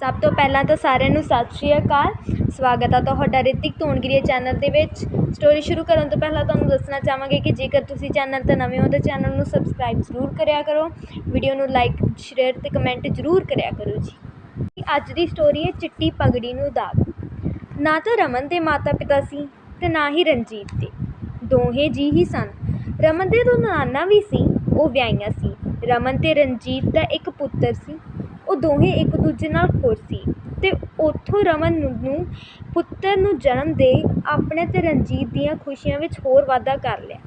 ਸਭ ਤੋਂ ਪਹਿਲਾਂ ਤਾਂ ਸਾਰਿਆਂ ਨੂੰ ਸਤਿ ਸ਼੍ਰੀ ਅਕਾਲ। ਸਵਾਗਤ ਹੈ ਤੁਹਾਡਾ ਰਿਤਿਕ ਧੂਣਗਿਰੀਏ ਚੈਨਲ ਦੇ ਵਿੱਚ। ਸਟੋਰੀ ਸ਼ੁਰੂ ਕਰਨ ਤੋਂ ਪਹਿਲਾਂ ਤੁਹਾਨੂੰ ਦੱਸਣਾ ਚਾਹਾਂਗੇ ਕਿ ਜੇਕਰ ਤੁਸੀਂ ਚੈਨਲ 'ਤੇ ਨਵੇਂ ਹੋ ਤਾਂ ਚੈਨਲ ਨੂੰ ਸਬਸਕ੍ਰਾਈਬ ਜ਼ਰੂਰ ਕਰਿਆ ਕਰੋ। ਵੀਡੀਓ ਨੂੰ ਲਾਈਕ ਸ਼ੇਅਰ ਤੇ ਕਮੈਂਟ ਜ਼ਰੂਰ ਕਰਿਆ ਕਰੋ ਜੀ। ਅੱਜ ਦੀ ਸਟੋਰੀ ਹੈ ਚਿੱਟੀ ਪਗੜੀ ਨੂੰ ਦਾਗ। ਨਾ ਤਾਂ ਰਮਨ ਦੇ ਮਾਤਾ ਪਿਤਾ ਸੀ ਤੇ ਨਾ ਹੀ ਰਣਜੀਤ ਦੇ। ਦੋਹੇ ਜੀ ਹੀ ਸਨ। ਰਮਨ ਦੇ ਦੋ ਨਾਨਾ ਵੀ ਸੀ, ਉਹ ਵਿਆਹੀਆਂ ਸੀ। ਰਮਨ ਤੇ ਰਣਜੀਤ ਦਾ ਇੱਕ ਪੁੱਤਰ ਸੀ। ਉਹ ਦੋਹੇ ਇੱਕ ਦੂਜੇ ਨਾਲ ਖੁਸ਼ ਸੀ ਅਤੇ ਉੱਥੋਂ ਰਮਨ ਨੂੰ ਪੁੱਤਰ ਨੂੰ ਜਨਮ ਦੇ ਆਪਣੇ ਅਤੇ ਰਣਜੀਤ ਦੀਆਂ ਖੁਸ਼ੀਆਂ ਵਿੱਚ ਹੋਰ ਵਾਧਾ ਕਰ ਲਿਆ।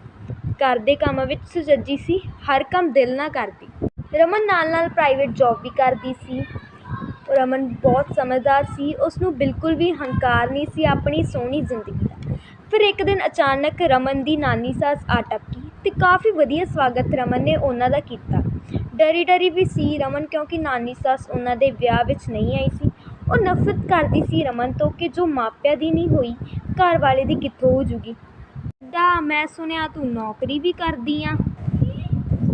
ਘਰ ਦੇ ਕੰਮਾਂ ਵਿੱਚ ਸੁਚੱਜੀ ਸੀ, ਹਰ ਕੰਮ ਦਿਲ ਨਾਲ ਕਰਦੀ। ਰਮਨ ਨਾਲ ਨਾਲ ਪ੍ਰਾਈਵੇਟ ਜੋਬ ਵੀ ਕਰਦੀ ਸੀ। ਰਮਨ ਬਹੁਤ ਸਮਝਦਾਰ ਸੀ ਉਸ ਨੂੰ ਬਿਲਕੁਲ ਵੀ ਹੰਕਾਰ ਨਹੀਂ ਸੀ ਆਪਣੀ ਸੋਹਣੀ ਜ਼ਿੰਦਗੀ ਦਾ। ਫਿਰ ਇੱਕ ਦਿਨ ਅਚਾਨਕ ਰਮਨ ਦੀ ਨਾਨੀ ਸੱਸ ਆ ਟਪਕੀ ਅਤੇ ਕਾਫੀ ਵਧੀਆ ਸਵਾਗਤ ਰਮਨ ਨੇ ਉਹਨਾਂ ਦਾ ਕੀਤਾ। ਡਰੀ ਡਰੀ ਵੀ ਸੀ ਰਮਨ ਕਿਉਂਕਿ ਨਾਨੀ ਸੱਸ ਉਹਨਾਂ ਦੇ ਵਿਆਹ ਵਿੱਚ ਨਹੀਂ ਆਈ ਸੀ। ਉਹ ਨਫ਼ਰਤ ਕਰਦੀ ਸੀ ਰਮਨ ਤੋਂ ਕਿ ਜੋ ਮਾਪਿਆਂ ਦੀ ਨਹੀਂ ਹੋਈ, ਘਰ ਵਾਲੇ ਦੀ ਕਿੱਥੋਂ ਹੋ ਜੂਗੀ। ਦਾ ਮੈਂ ਸੁਣਿਆ ਤੂੰ ਨੌਕਰੀ ਵੀ ਕਰਦੀ ਆ।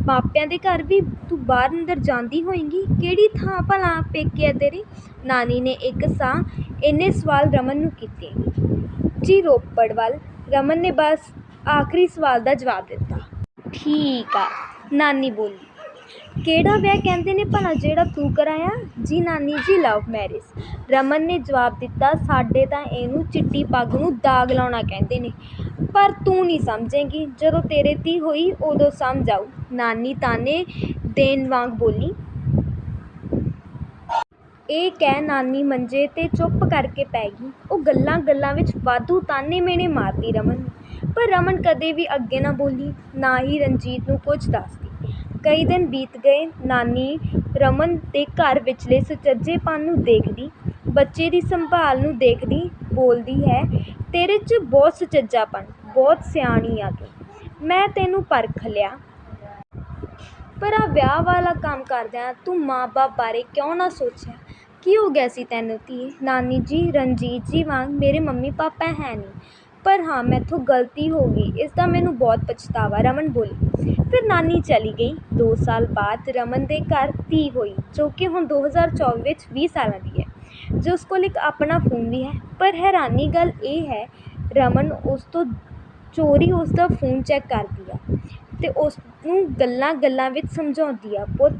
ਮਾਪਿਆਂ ਦੇ ਘਰ ਵੀ ਤੂੰ ਬਾਹਰ ਅੰਦਰ ਜਾਂਦੀ ਹੋਏਂਗੀ? ਕਿਹੜੀ ਥਾਂ ਭਲਾ ਪੇਕੇ ਆ ਤੇਰੇ? ਨਾਨੀ ਨੇ ਇੱਕ ਸਾਹ ਇੰਨੇ ਸਵਾਲ ਰਮਨ ਨੂੰ ਕੀਤੇ। ਜੀ ਰੋਪੜ ਵੱਲ। ਰਮਨ ਨੇ ਬਸ ਆਖਰੀ ਸਵਾਲ ਦਾ ਜਵਾਬ ਦਿੱਤਾ। ਠੀਕ ਆ, ਨਾਨੀ ਬੋਲੀ, ਕਿਹੜਾ ਵਿਆਹ ਕਹਿੰਦੇ ਨੇ ਭਲਾ ਜਿਹੜਾ ਤੂੰ ਕਰਾਇਆ? ਜੀ ਨਾਨੀ ਜੀ ਲਵ ਮੈਰਿਜ ਰਮਨ ਨੇ ਜਵਾਬ ਦਿੱਤਾ, ਸਾਡੇ ਤਾਂ ਇਹਨੂੰ ਚਿੱਟੀ ਪੱਗ ਨੂੰ ਦਾਗ ਲਾਉਣਾ ਕਹਿੰਦੇ ਨੇ। ਪਰ ਤੂੰ ਨਹੀਂ ਸਮਝੇਂਗੀ, ਜਦੋਂ ਤੇਰੇ ਤੀ ਹੋਈ, ਉਦੋਂ ਸਮਝ ਆਊ। ਨਾਨੀ ਤਾਨੇ ਦੇਣ ਵਾਂਗ ਬੋਲੀ, ਇਹ ਕਹਿ ਨਾਨੀ ਮੰਜੇ 'ਤੇ ਚੁੱਪ ਕਰਕੇ ਪੈ ਗਈ। ਉਹ ਗੱਲਾਂ ਗੱਲਾਂ ਵਿੱਚ ਵਾਧੂ ਤਾਨੇ ਮੇਣੇ ਮਾਰਦੀ ਰਮਨ ਨੂੰ। ਪਰ ਰਮਨ ਕਦੇ ਵੀ ਅੱਗੇ ਨਾ ਬੋਲੀ, ਨਾ ਹੀ ਰਣਜੀਤ ਨੂੰ ਕੁਝ ਦੱਸਦੀ। ਕਈ ਦਿਨ ਬੀਤ ਗਏ, ਨਾਨੀ ਰਮਨ ਦੇ ਘਰ ਵਿਚਲੇ ਸੁਚੱਜੇਪਣ ਨੂੰ ਦੇਖਦੀ, ਬੱਚੇ ਦੀ ਸੰਭਾਲ ਨੂੰ ਦੇਖਦੀ, ਬੋਲਦੀ ਹੈ, ਤੇਰੇ 'ਚ ਬਹੁਤ ਸੁਚੱਜਾਪਣ ਬਹੁਤ ਸਿਆਣੀ ਆ ਤੂੰ, ਮੈਂ ਤੈਨੂੰ ਪਰਖ ਲਿਆ। ਪਰ ਆਹ ਵਿਆਹ ਵਾਲਾ ਕੰਮ ਕਰਦਿਆਂ ਤੂੰ ਮਾਂ-ਬਾਪ ਬਾਰੇ ਕਿਉਂ ਨਾ ਸੋਚਿਆ? ਕੀ ਹੋ ਗਿਆ ਸੀ ਤੈਨੂੰ ਧੀਏ ਨਾਨੀ ਜੀ, ਰਣਜੀਤ ਜੀ ਵਾਂਗ ਮੇਰੇ ਮੰਮੀ ਪਾਪਾ ਹੈ ਨਹੀਂ। ਪਰ ਹਾਂ, ਮੈਥੋਂ ਗਲਤੀ ਹੋ ਗਈ। ਇਸ ਦਾ ਮੈਨੂੰ ਬਹੁਤ ਪਛਤਾਵਾ। ਰਮਨ ਬੋਲੀ, ਫਿਰ ਨਾਨੀ ਚਲੀ ਗਈ। ਦੋ ਸਾਲ ਬਾਅਦ ਰਮਨ ਦੇ ਘਰ ਧੀ ਹੋਈ, ਜੋ ਕਿ ਹੁਣ 2024 ਵਿੱਚ ਵੀਹ ਸਾਲਾਂ ਦੀ ਹੈ, ਜੋ ਉਸ ਕੋਲ ਇੱਕ ਆਪਣਾ ਫੋਨ ਵੀ ਹੈ। ਪਰ ਹੈਰਾਨੀ ਗੱਲ ਇਹ ਹੈ, ਰਮਨ ਉਸ ਤੋਂ ਚੋਰੀ ਉਸ ਦਾ ਫੋਨ ਚੈੱਕ ਕਰਦੀ ਆ ਅਤੇ ਉਸ ਨੂੰ ਗੱਲਾਂ ਗੱਲਾਂ ਵਿੱਚ ਸਮਝਾਉਂਦੀ ਆ, ਪੁੱਤ,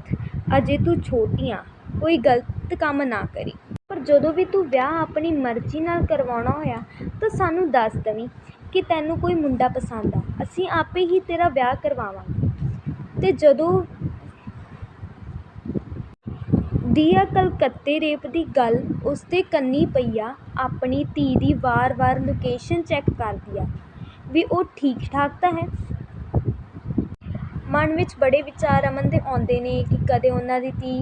ਅਜੇ ਤੂੰ ਛੋਟੀ ਆ, ਕੋਈ ਗਲਤ ਕੰਮ ਨਾ ਕਰੀ। ਪਰ ਜਦੋਂ ਵੀ ਤੂੰ ਵਿਆਹ ਆਪਣੀ ਮਰਜ਼ੀ ਨਾਲ ਕਰਵਾਉਣਾ ਹੋਇਆ, ਤਾਂ ਸਾਨੂੰ ਦੱਸ ਦਵੀਂ ਕਿ ਤੈਨੂੰ ਕੋਈ ਮੁੰਡਾ ਪਸੰਦ ਆ। ਅਸੀਂ ਆਪੇ ਹੀ ਤੇਰਾ ਵਿਆਹ ਕਰਵਾਵਾਂਗੇ। ਅਤੇ ਜਦੋਂ ਦੀਆ ਕਲਕੱਤੇ ਰੇਪ ਦੀ ਗੱਲ ਉਸਦੇ ਕੰਨੀ ਪਈ ਆ, ਆਪਣੀ ਧੀ ਦੀ ਵਾਰ-ਵਾਰ ਲੋਕੇਸ਼ਨ ਚੈੱਕ ਕਰਦੀ ਆ ਵੀ ਉਹ ਠੀਕ ਠਾਕ ਤਾਂ ਹੈ? ਮਨ ਵਿੱਚ ਬੜੇ ਵਿਚਾਰ ਅਮਨ ਦੇ ਆਉਂਦੇ ਨੇ ਕਿ ਕਦੇ ਉਹਨਾਂ ਦੀ ਧੀ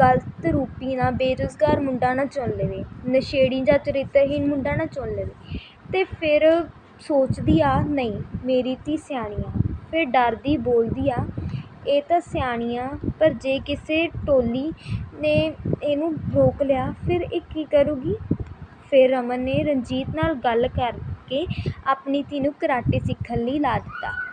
ਗਲਤ ਰੂਪੀ ਨਾ ਬੇਰੁਜ਼ਗਾਰ ਮੁੰਡਾ ਨਾ ਚੁਣ ਲਵੇ, ਨਸ਼ੇੜੀ ਜਾਂ ਚਰਿੱਤਰਹੀਣ ਮੁੰਡਾ ਨਾ ਚੁਣ ਲਵੇ। ਅਤੇ ਫਿਰ ਸੋਚਦੀ ਆ, ਨਹੀਂ, ਮੇਰੀ ਧੀ ਸਿਆਣੀ ਆ। ਫਿਰ ਡਰਦੀ, ਬੋਲਦੀ ਆ, ਇਹ ਤਾਂ ਸਿਆਣੀ ਆ, ਪਰ ਜੇ ਕਿਸੇ ਟੋਲੀ ਨੇ ਇਹਨੂੰ ਰੋਕ ਲਿਆ, ਫਿਰ ਇਹ ਕੀ ਕਰੂਗੀ? ਫਿਰ ਅਮਨ ਨੇ ਰਣਜੀਤ ਨਾਲ ਗੱਲ ਕਰਕੇ ਆਪਣੀ ਧੀ ਨੂੰ ਕਰਾਟੇ ਸਿੱਖਣ ਲਈ ਲਾ ਦਿੱਤਾ।